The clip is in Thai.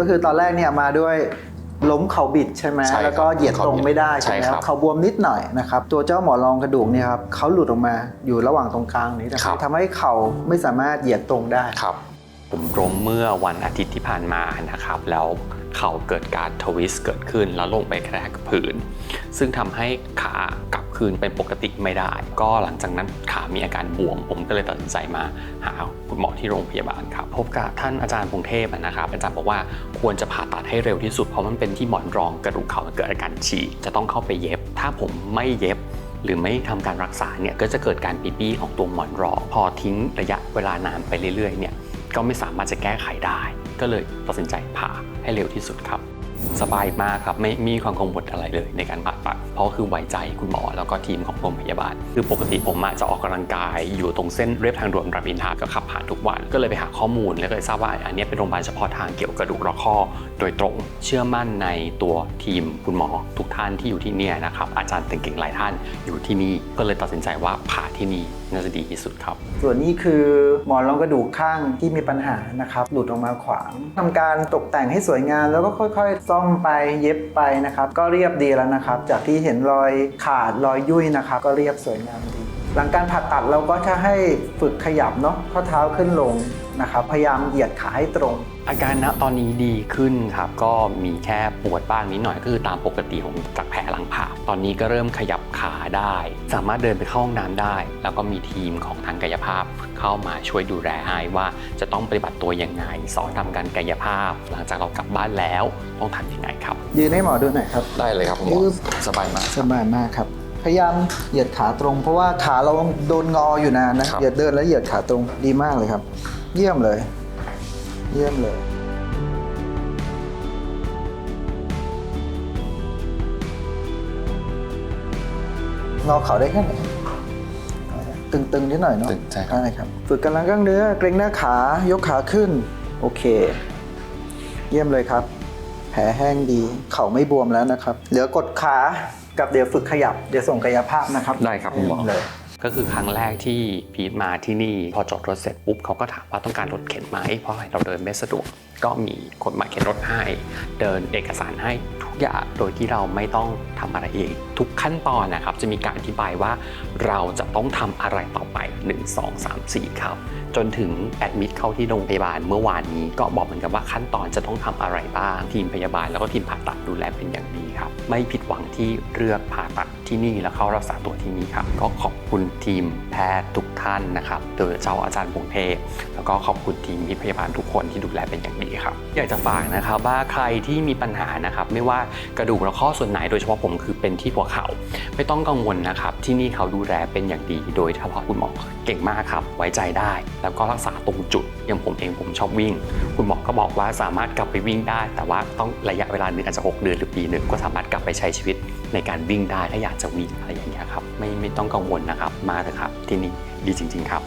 ก็คือตอนแรกเนี่ยมาด้วยล้มเข่าบิดใช่ไหมใช่ครับแล้วก็เหยียดตรงไม่ได้ใช่ใช่ไหมคครัรับบเขาบวมนิดหน่อยนะครับตัวเจ้าหมอนรองกระดูกเนี่ยครับเขาหลุดออกมาอยู่ระหว่างตรงกลางนี้นะคครัรับบทำให้เข่าไม่สามารถเหยียดตรงได้ ครับ ผมล้มเมื่อวันอาทิตย์ที่ผ่านมานะครับ แล้วเข่าเกิดการทวิสต์เกิดขึ้นแล้วลงไปกระแทกกับพื้น ซึ่งทำให้ขากลับคืนเป็นปกติไม่ได้ ก็หลังจากนั้นขามีอาการบวม ผมก็เลยตัดสินใจมาหาคุณหมอ ที่โรงพยาบาลครับพบกับท่านอาจารย์พงเทพนะครับอาจารย์บอกว่าควรจะผ่าตัดให้เร็วที่สุดเพราะมันเป็นที่หมอนรองกระดูกเข่ามันเกิดอาการฉีกจะต้องเข้าไปเย็บ ถ้าผมไม่เย็บหรือไม่ทำการรักษาเนี่ยก็จะเกิดการปีปี้ของตัวหมอนรอง พอทิ้งระยะเวลานานไปเรื่อยๆเนี่ยก็ไม่สามารถจะแก้ไขได้ ก็เลยตัดสินใจผ่าให้เร็วที่สุดครับ สบายมากครับไม่มีความกังวลอะไรเลยในการผ่าตัดเพราะคือไว้ใจคุณหมอแล้วก็ทีมของโรงพยาบาล คือปกติผมจะออกกำลังกายอยู่ตรงเส้นเรียบทางด่วนรามอินทราก็ขับผ่านทุกวัน ก็เลยไปหาข้อมูลแล้วก็เลยทราบว่าอันนี้เป็นโรงพยาบาลเฉพาะทางเกี่ยวกับกระดูกและข้อ โดยตรงเชื่อมั่นในตัวทีมคุณหมอทุกท่านที่อยู่ที่นี่นะครับอาจารย์เก่งๆหลายท่านอยู่ที่นี่ก็เลยตัดสินใจว่าผ่าที่นี่น่าจะดีที่สุดครับ ส่วนนี้คือหมอนรองกระดูกข้างที่มีปัญหานะครับหลุดออกมาขวางทำการตกแต่งให้สวยงามแล้วก็ค่อยๆซ่อมไปเย็บไปนะครับ ก็เรียบดีแล้วนะครับ จากที่เห็นรอยขาดรอยยุ่ยนะครับ ก็เรียบสวยงามดี หลังการผ่าตัดเราก็จะให้ฝึกขยับเนาะข้อเท้าขึ้นลงนะครับพยายามเหยียดขาให้ตรง อาการณตอนนี้ดีขึ้นครับ ก็มีแค่ปวดบ้างนิดหน่อยก็คือตามปกติของจากแผลหลังผ่า ตอนนี้ก็เริ่มขยับขาได้ สามารถเดินไปเข้าห้องน้ำได้ แล้วก็มีทีมของทางกายภาพเข้ามาช่วยดูแลให้ว่าจะต้องปฏิบัติตัวยังไง สอนทำการกายภาพ หลังจากเรากลับบ้านแล้วต้องทำยังไงครับ ยืนให้หมอดูหน่อยครับ ได้เลยครับคุณหมอยืด สบายมาก สบายมากครับ พยายามเหยียดขาตรง เพราะว่าขาเราโดนงออยู่นานนะครับ เหยียดเดินแล้วเหยียดขาตรงดีมากเลยครับ เยี่ยมเลย เยี่ยมเลย งอเขาได้แค่ไหนตึงๆนิดหน่อยเนาะตึงใช่ครับ ได้ครับ ฝึกกำลังกล้ามเนื้อเกรงหน้าขายกขาขึ้น โอเค เยี่ยมเลยครับ แผลแห้งดี เข่าไม่บวมแล้วนะครับ เหลือกดขา กับเดี๋ยวฝึกขยับ เดี๋ยวส่งกายภาพนะครับได้ครับคุณหมอ เลยก็คือครั้งแรกที่พีทมาที่นี่พอจอดรถเสร็จปุ๊บเขาก็ถามว่าต้องการรถเข็นไหมเพราะเราเดินไม่สะดวกก็มีคนมาเข็นรถให้ เดินเอกสารให้ทุก อย่างโดยที่เราไม่ต้องทำอะไรเอง ทุกขั้นตอนนะครับ จะมีการอธิบายว่าเราจะต้องทำอะไรต่อไป 1 2 3 4 ครับ จนถึงแอดมิดเข้าที่โรงพยาบาลเมื่อวานนี้ก็บอกเหมือนกันว่าขั้นตอนจะต้องทำอะไรบ้าง ทีมพยาบาลแล้วก็ทีมผ่าตัดดูแลเป็นอย่างดีครับ ไม่ผิดหวังที่เลือกผ่าตัดที่นี่แล้วเข้ารักษาตัวที่นี่ครับ ก็ขอบคุณทีมแพทย์ทุกท่านนะครับโดยเจ้าอาจารย์พงเทพแล้วก็ขอบคุณทีมพยาบาลทุกคนที่ดูแลเป็นอย่างดีครับ อยากจะฝากนะครับว่าใครที่มีปัญหานะครับไม่ว่ากระดูกและข้อส่วนไหนโดยเฉพาะผมคือเป็นที่หัวเข่าไม่ต้องกังวลนะครับ ที่นี่เขาดูแลเป็นอย่างดี โดยเฉพาะคุณหมอเก่งมากครับ ไว้ใจได้ แล้วก็รักษาตรงจุดอย่างผมเองผมชอบวิ่ง คุณหมอก็บอกว่าสามารถกลับไปวิ่งได้ แต่ว่าต้องระยะเวลาหนึ่งอาจจะ6เดือนหรือปีหนึ่งก็สามารถกลับไปใช้ชีวิตในการวิ่งได้ถ้าอยากจะวิ่งอะไรอย่างเงี้ยครับไม่ไม่ต้องกังวลนะครับมาเถอะครับที่นี่ดีจริง ๆ ครับ